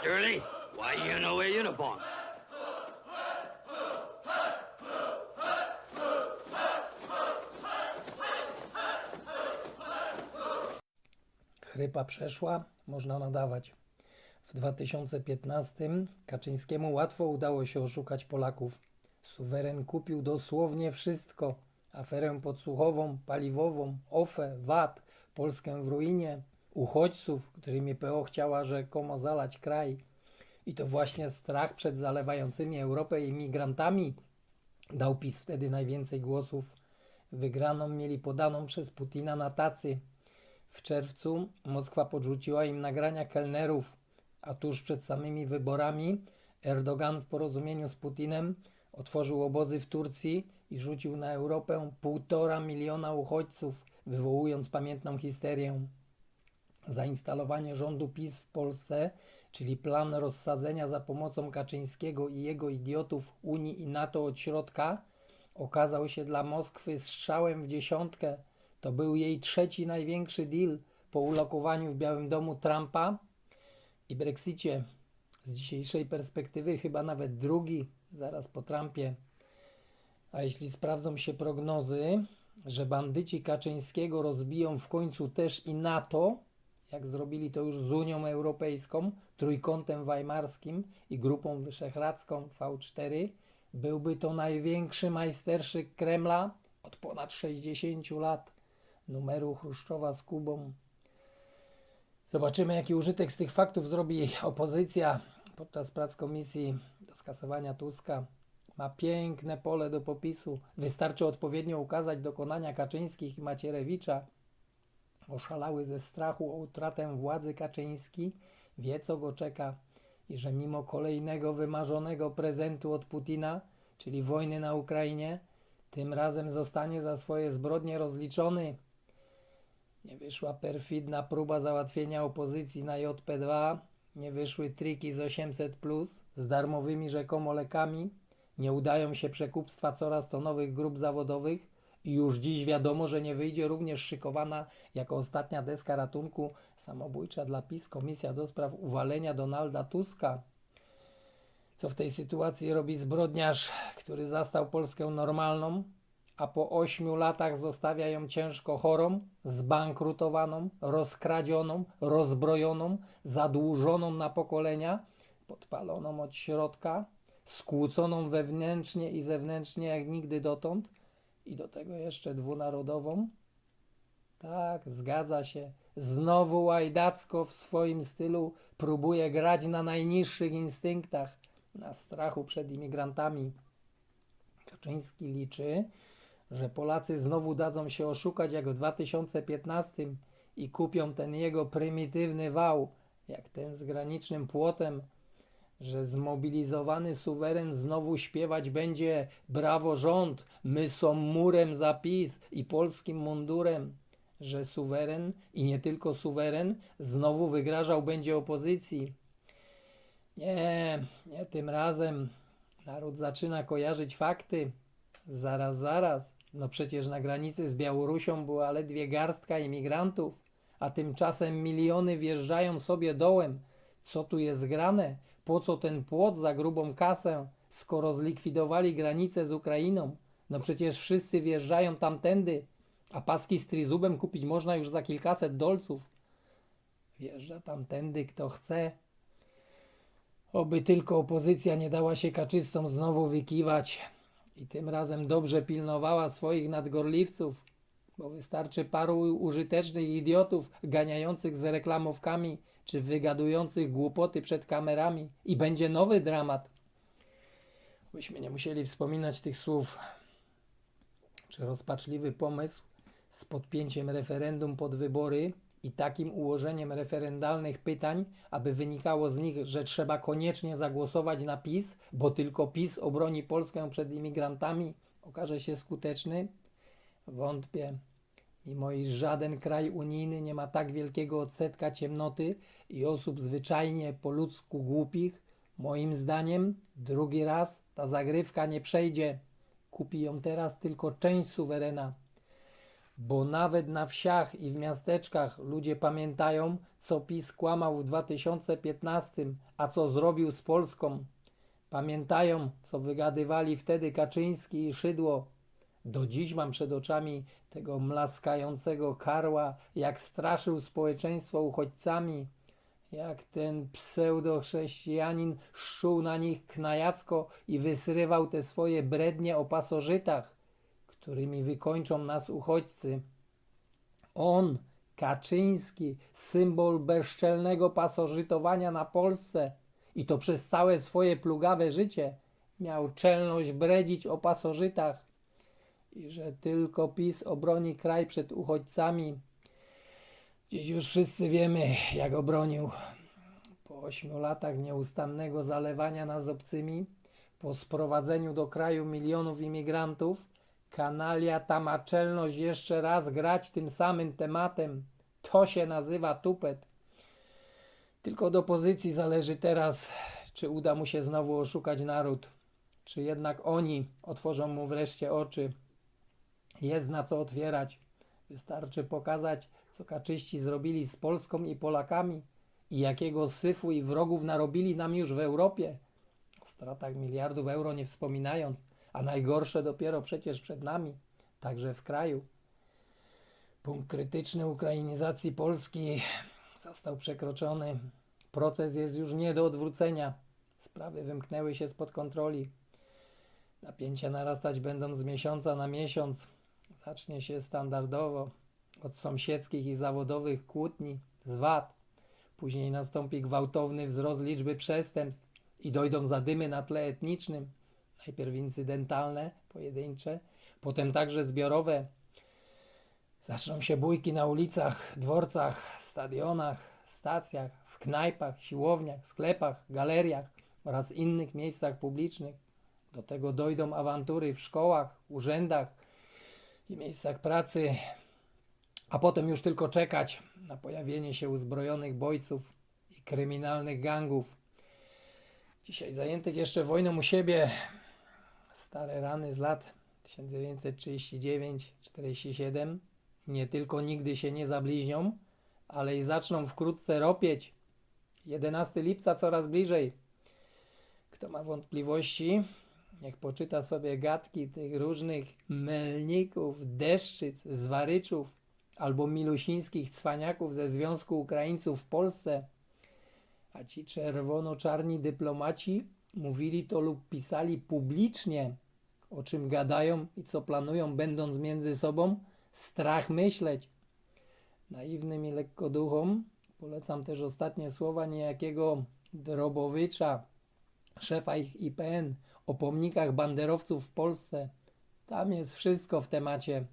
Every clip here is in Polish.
Sturley, why you no wear uniform? Chrypa przeszła, można nadawać. W 2015 Kaczyńskiemu łatwo udało się oszukać Polaków. Suweren kupił dosłownie wszystko. Aferę podsłuchową, paliwową, OFE, VAT, Polskę w ruinie, uchodźców, którymi PO chciała rzekomo zalać kraj. I to właśnie strach przed zalewającymi Europę imigrantami dał PiS wtedy najwięcej głosów. Wygraną mieli podaną przez Putina na tacy. W czerwcu Moskwa podrzuciła im nagrania kelnerów, a tuż przed samymi wyborami Erdogan w porozumieniu z Putinem otworzył obozy w Turcji i rzucił na Europę półtora miliona uchodźców, wywołując pamiętną histerię. Zainstalowanie rządu PiS w Polsce, czyli plan rozsadzenia za pomocą Kaczyńskiego i jego idiotów Unii i NATO od środka, okazał się dla Moskwy strzałem w dziesiątkę. To był jej trzeci największy deal po ulokowaniu w Białym Domu Trumpa i Brexicie. Z dzisiejszej perspektywy chyba nawet drugi, zaraz po Trumpie. A jeśli sprawdzą się prognozy, że bandyci Kaczyńskiego rozbiją w końcu też i NATO, jak zrobili to już z Unią Europejską, Trójkątem Weimarskim i Grupą Wyszehradzką V4, byłby to największy majsterszyk Kremla od ponad 60 lat numeru Chruszczowa z Kubą. Zobaczymy, jaki użytek z tych faktów zrobi opozycja podczas prac komisji do skasowania Tuska. Ma piękne pole do popisu. Wystarczy odpowiednio ukazać dokonania Kaczyńskich i Macierewicza. Oszalały ze strachu o utratę władzy Kaczyński, wie co go czeka i że mimo kolejnego wymarzonego prezentu od Putina, czyli wojny na Ukrainie, tym razem zostanie za swoje zbrodnie rozliczony. Nie wyszła perfidna próba załatwienia opozycji na JP2, nie wyszły triki z 800, z darmowymi rzekomo lekami, nie udają się przekupstwa coraz to nowych grup zawodowych już dziś wiadomo, że nie wyjdzie również szykowana jako ostatnia deska ratunku samobójcza dla PiS Komisja do spraw uwalenia Donalda Tuska. Co w tej sytuacji robi zbrodniarz, który zastał Polskę normalną, a po ośmiu latach zostawia ją ciężko chorą, zbankrutowaną, rozkradzioną, rozbrojoną, zadłużoną na pokolenia, podpaloną od środka, skłóconą wewnętrznie i zewnętrznie jak nigdy dotąd i do tego jeszcze dwunarodową? Tak, zgadza się. Znowu łajdacko w swoim stylu próbuje grać na najniższych instynktach, na strachu przed imigrantami. Kaczyński liczy, że Polacy znowu dadzą się oszukać jak w 2015 i kupią ten jego prymitywny wał, jak ten z granicznym płotem, że zmobilizowany suweren znowu śpiewać będzie brawo rząd, my są murem za PiS i polskim mundurem, że suweren i nie tylko suweren znowu wygrażał będzie opozycji. Nie, nie tym razem. Naród zaczyna kojarzyć fakty. Zaraz, zaraz. No przecież na granicy z Białorusią była ledwie garstka imigrantów, a tymczasem miliony wjeżdżają sobie dołem. Co tu jest grane? Po co ten płot za grubą kasę, skoro zlikwidowali granicę z Ukrainą? No przecież wszyscy wjeżdżają tamtędy, a paski z trizubem kupić można już za kilkaset dolców. Wjeżdża tamtędy kto chce. Oby tylko opozycja nie dała się kaczystom znowu wykiwać i tym razem dobrze pilnowała swoich nadgorliwców, bo wystarczy paru użytecznych idiotów ganiających z reklamówkami czy wygadujących głupoty przed kamerami i będzie nowy dramat. Byśmy nie musieli wspominać tych słów. Czy rozpaczliwy pomysł z podpięciem referendum pod wybory i takim ułożeniem referendalnych pytań, aby wynikało z nich, że trzeba koniecznie zagłosować na PiS, bo tylko PiS obroni Polskę przed imigrantami, okaże się skuteczny? Wątpię. Mimo iż żaden kraj unijny nie ma tak wielkiego odsetka ciemnoty i osób zwyczajnie po ludzku głupich, moim zdaniem drugi raz ta zagrywka nie przejdzie. Kupi ją teraz tylko część suwerena. Bo nawet na wsiach i w miasteczkach ludzie pamiętają, co PiS kłamał w 2015, a co zrobił z Polską. Pamiętają, co wygadywali wtedy Kaczyński i Szydło. Do dziś mam przed oczami tego mlaskającego karła, jak straszył społeczeństwo uchodźcami, jak ten pseudo-chrześcijanin szczuł na nich knajacko i wysrywał te swoje brednie o pasożytach, którymi wykończą nas uchodźcy. On, Kaczyński, symbol bezczelnego pasożytowania na Polsce i to przez całe swoje plugawe życie, miał czelność bredzić o pasożytach i że tylko PiS obroni kraj przed uchodźcami. Dziś już wszyscy wiemy, jak obronił. Po ośmiu latach nieustannego zalewania nas obcymi, po sprowadzeniu do kraju milionów imigrantów, kanalia ta ma czelność jeszcze raz grać tym samym tematem. To się nazywa tupet. Tylko od opozycji zależy teraz, czy uda mu się znowu oszukać naród, czy jednak oni otworzą mu wreszcie oczy. Jest na co otwierać. Wystarczy pokazać, co kaczyści zrobili z Polską i Polakami i jakiego syfu i wrogów narobili nam już w Europie. O stratach miliardów euro nie wspominając, a najgorsze dopiero przecież przed nami, także w kraju. Punkt krytyczny ukrainizacji Polski został przekroczony. Proces jest już nie do odwrócenia. Sprawy wymknęły się spod kontroli. Napięcia narastać będą z miesiąca na miesiąc. Zacznie się standardowo od sąsiedzkich i zawodowych kłótni, zwad. Później nastąpi gwałtowny wzrost liczby przestępstw i dojdą zadymy na tle etnicznym. Najpierw incydentalne, pojedyncze, potem także zbiorowe. Zaczną się bójki na ulicach, dworcach, stadionach, stacjach, w knajpach, siłowniach, sklepach, galeriach oraz innych miejscach publicznych. Do tego dojdą awantury w szkołach, urzędach i miejscach pracy, a potem już tylko czekać na pojawienie się uzbrojonych bojców i kryminalnych gangów. Dzisiaj zajętych jeszcze wojną u siebie, stare rany z lat 1939-47 nie tylko nigdy się nie zabliźnią, ale i zaczną wkrótce ropieć. 11 lipca coraz bliżej. Kto ma wątpliwości, niech poczyta sobie gadki tych różnych melników, deszczyc, zwaryczów albo milusińskich cwaniaków ze Związku Ukraińców w Polsce. A ci czerwono-czarni dyplomaci mówili to lub pisali publicznie, o czym gadają i co planują, będąc między sobą, strach myśleć. Naiwnym i lekkoduchom polecam też ostatnie słowa niejakiego Drobowicza, szefa ich IPN, o pomnikach banderowców w Polsce. Tam jest wszystko w temacie.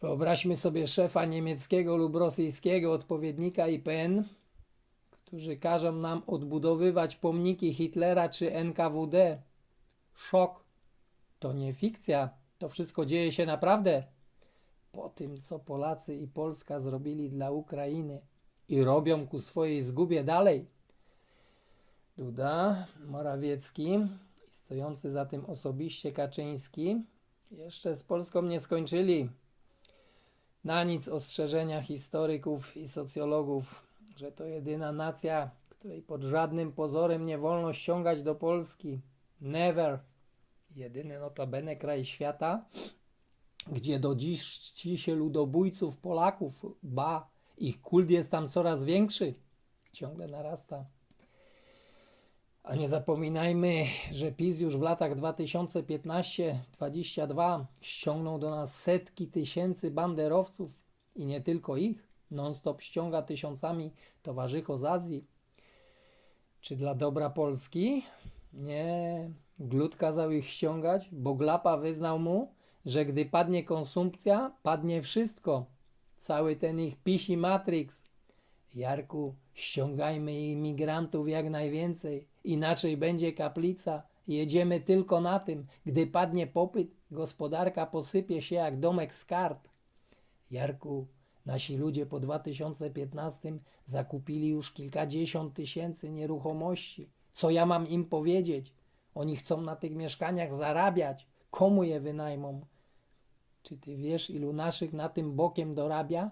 Wyobraźmy sobie szefa niemieckiego lub rosyjskiego odpowiednika IPN, którzy każą nam odbudowywać pomniki Hitlera czy NKWD. Szok. To nie fikcja, to wszystko dzieje się naprawdę. Po tym, co Polacy i Polska zrobili dla Ukrainy i robią ku swojej zgubie dalej. Duda, Morawiecki stojący za tym osobiście Kaczyński jeszcze z Polską nie skończyli. Na nic ostrzeżenia historyków i socjologów, że to jedyna nacja, której pod żadnym pozorem nie wolno ściągać do Polski. Never. Jedyny notabene kraj świata, gdzie do dziś czci się ludobójców Polaków. Ba, ich kult jest tam coraz większy. Ciągle narasta. A nie zapominajmy, że PiS już w latach 2015-22 ściągnął do nas setki tysięcy banderowców i nie tylko ich. Non-stop ściąga tysiącami towarzychów z Azji. Czy dla dobra Polski? Nie. Glut kazał ich ściągać, bo Glapa wyznał mu, że gdy padnie konsumpcja, padnie wszystko. Cały ten ich pisi matrix. Jarku, ściągajmy imigrantów jak najwięcej, inaczej będzie kaplica. Jedziemy tylko na tym, gdy padnie popyt, gospodarka posypie się jak domek skarb. Jarku, nasi ludzie po 2015 zakupili już kilkadziesiąt tysięcy nieruchomości. Co ja mam im powiedzieć? Oni chcą na tych mieszkaniach zarabiać. Komu je wynajmą? Czy ty wiesz, ilu naszych na tym bokiem dorabia?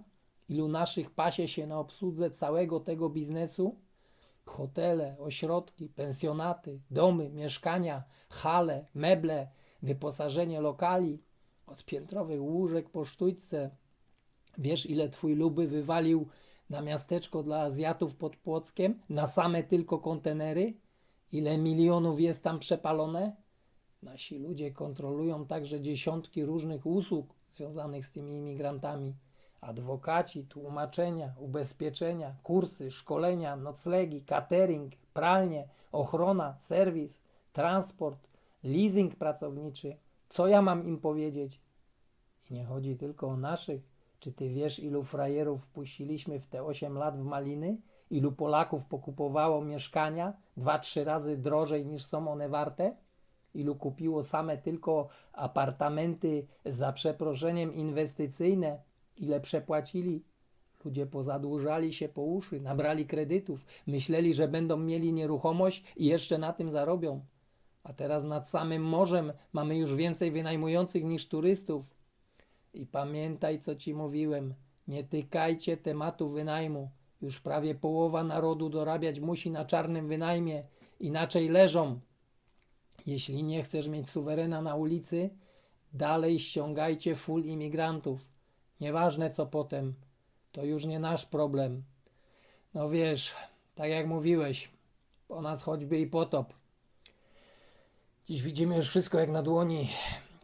Ilu naszych pasie się na obsłudze całego tego biznesu? Hotele, ośrodki, pensjonaty, domy, mieszkania, hale, meble, wyposażenie lokali, od piętrowych łóżek po sztućce. Wiesz, ile twój luby wywalił na miasteczko dla Azjatów pod Płockiem? Na same tylko kontenery? Ile milionów jest tam przepalone? Nasi ludzie kontrolują także dziesiątki różnych usług związanych z tymi imigrantami. Adwokaci, tłumaczenia, ubezpieczenia, kursy, szkolenia, noclegi, catering, pralnie, ochrona, serwis, transport, leasing pracowniczy. Co ja mam im powiedzieć? I nie chodzi tylko o naszych. Czy ty wiesz, ilu frajerów wpuściliśmy w te 8 lat w Maliny? Ilu Polaków pokupowało mieszkania dwa, trzy razy drożej niż są one warte? Ilu kupiło same tylko apartamenty za przeproszeniem inwestycyjne? Ile przepłacili? Ludzie pozadłużali się po uszy, nabrali kredytów, myśleli, że będą mieli nieruchomość i jeszcze na tym zarobią. A teraz nad samym morzem mamy już więcej wynajmujących niż turystów. I pamiętaj, co ci mówiłem. Nie tykajcie tematu wynajmu. Już prawie połowa narodu dorabiać musi na czarnym wynajmie, inaczej leżą. Jeśli nie chcesz mieć suwerena na ulicy, dalej ściągajcie full imigrantów. Nieważne co potem, to już nie nasz problem. No wiesz, tak jak mówiłeś, po nas choćby i potop. Dziś widzimy już wszystko jak na dłoni.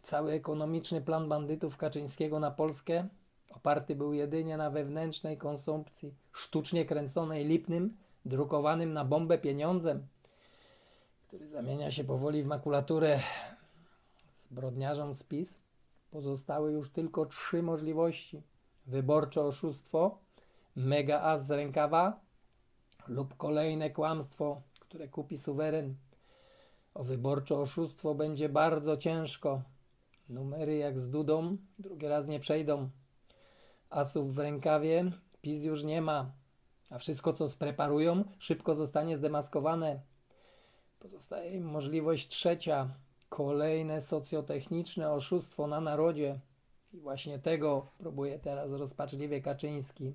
Cały ekonomiczny plan bandytów Kaczyńskiego na Polskę oparty był jedynie na wewnętrznej konsumpcji, sztucznie kręconej lipnym, drukowanym na bombę pieniądzem, który zamienia się powoli w makulaturę zbrodniarzom z PiS. Pozostały już tylko trzy możliwości. Wyborcze oszustwo, mega as z rękawa lub kolejne kłamstwo, które kupi suweren. O wyborcze oszustwo będzie bardzo ciężko. Numery jak z Dudą, drugi raz nie przejdą. Asów w rękawie PiS już nie ma, a wszystko co spreparują szybko zostanie zdemaskowane. Pozostaje im możliwość trzecia, kolejne socjotechniczne oszustwo na narodzie. I właśnie tego próbuje teraz rozpaczliwie Kaczyński.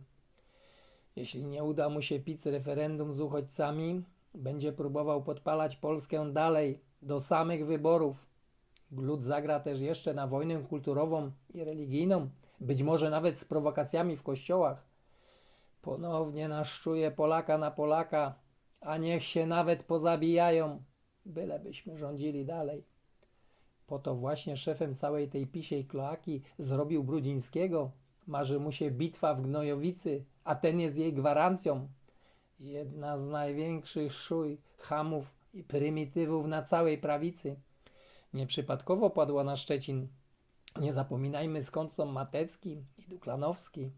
Jeśli nie uda mu się pić referendum z uchodźcami, będzie próbował podpalać Polskę dalej, do samych wyborów. Glut zagra też jeszcze na wojnę kulturową i religijną, być może nawet z prowokacjami w kościołach. Ponownie naszczuje Polaka na Polaka, a niech się nawet pozabijają, bylebyśmy rządzili dalej. Po to właśnie szefem całej tej pisiej kloaki zrobił Brudzińskiego. Marzy mu się bitwa w Gnojowicy, a ten jest jej gwarancją. Jedna z największych szuj, hamów i prymitywów na całej prawicy. Nieprzypadkowo padła na Szczecin. Nie zapominajmy skąd są Matecki i Duklanowski.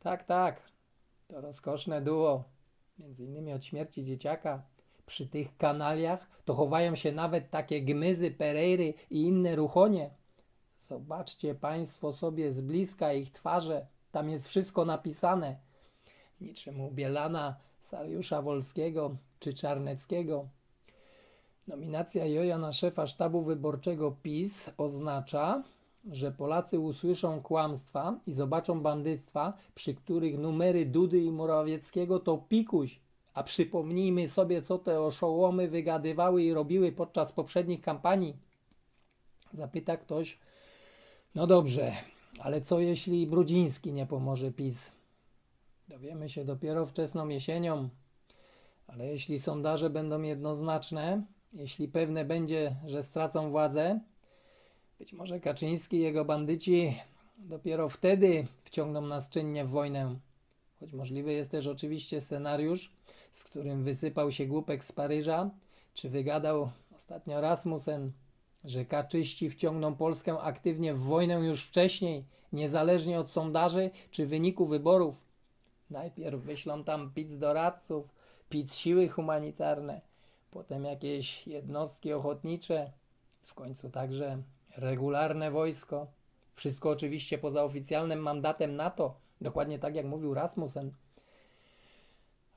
Tak, tak, to rozkoszne duo. Między innymi od śmierci dzieciaka. Przy tych kanaliach to chowają się nawet takie gmyzy, perejry i inne ruchonie. Zobaczcie Państwo sobie z bliska ich twarze. Tam jest wszystko napisane. Niczym u Bielana, Sariusza Wolskiego czy Czarneckiego. Nominacja Joja na szefa sztabu wyborczego PiS oznacza, że Polacy usłyszą kłamstwa i zobaczą bandyctwa, przy których numery Dudy i Morawieckiego to pikuś. A przypomnijmy sobie, co te oszołomy wygadywały i robiły podczas poprzednich kampanii. Zapyta ktoś, no dobrze, ale co jeśli Brudziński nie pomoże PiS? Dowiemy się dopiero wczesną jesienią. Ale jeśli sondaże będą jednoznaczne, jeśli pewne będzie, że stracą władzę, być może Kaczyński i jego bandyci dopiero wtedy wciągną nas czynnie w wojnę. Choć możliwy jest też oczywiście scenariusz, z którym wysypał się głupek z Paryża, czy wygadał ostatnio Rasmussen, że kaczyści wciągną Polskę aktywnie w wojnę już wcześniej, niezależnie od sondaży czy wyniku wyborów. Najpierw wyślą tam pic doradców, pic siły humanitarne, potem jakieś jednostki ochotnicze, w końcu także regularne wojsko. Wszystko oczywiście poza oficjalnym mandatem NATO, dokładnie tak jak mówił Rasmussen.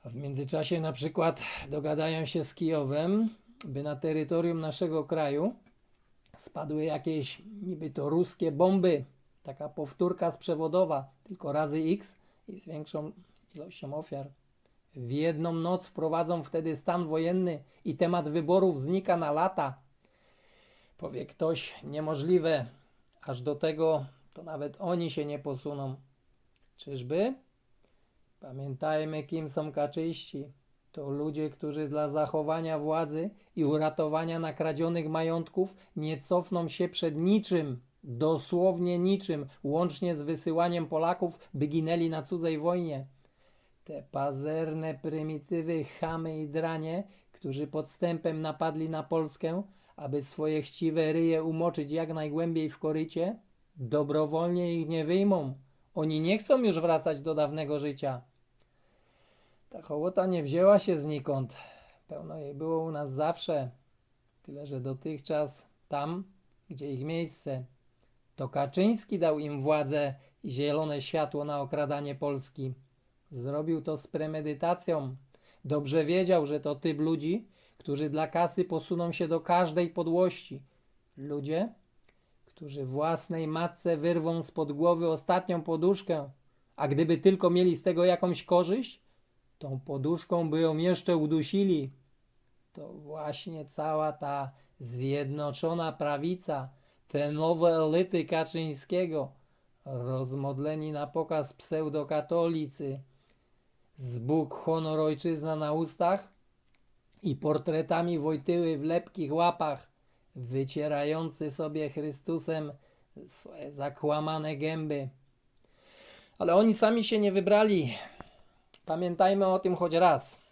A w międzyczasie na przykład dogadają się z Kijowem, by na terytorium naszego kraju spadły jakieś niby to ruskie bomby, taka powtórka sprzewodowa, tylko razy x i z większą ilością ofiar. W jedną noc wprowadzą wtedy stan wojenny i temat wyborów znika na lata. Powie ktoś, niemożliwe, aż do tego to nawet oni się nie posuną. Czyżby? Pamiętajmy, kim są kaczyści. To ludzie, którzy dla zachowania władzy i uratowania nakradzionych majątków nie cofną się przed niczym, dosłownie niczym, łącznie z wysyłaniem Polaków, by ginęli na cudzej wojnie. Te pazerne prymitywy, chamy i dranie, którzy podstępem napadli na Polskę, aby swoje chciwe ryje umoczyć jak najgłębiej w korycie, dobrowolnie ich nie wyjmą. Oni nie chcą już wracać do dawnego życia. Ta hołota nie wzięła się znikąd. Pełno jej było u nas zawsze. Tyle, że dotychczas tam, gdzie ich miejsce, to Kaczyński dał im władzę i zielone światło na okradanie Polski. Zrobił to z premedytacją. Dobrze wiedział, że to typ ludzi, którzy dla kasy posuną się do każdej podłości. Ludzie, którzy własnej matce wyrwą spod głowy ostatnią poduszkę, a gdyby tylko mieli z tego jakąś korzyść, tą poduszką by ją jeszcze udusili. To właśnie cała ta zjednoczona prawica, te nowe elity Kaczyńskiego, rozmodleni na pokaz pseudokatolicy, z Bóg, honor, ojczyzna na ustach i portretami Wojtyły w lepkich łapach, wycierający sobie Chrystusem swoje zakłamane gęby. Ale oni sami się nie wybrali. Pamiętajmy o tym choć raz.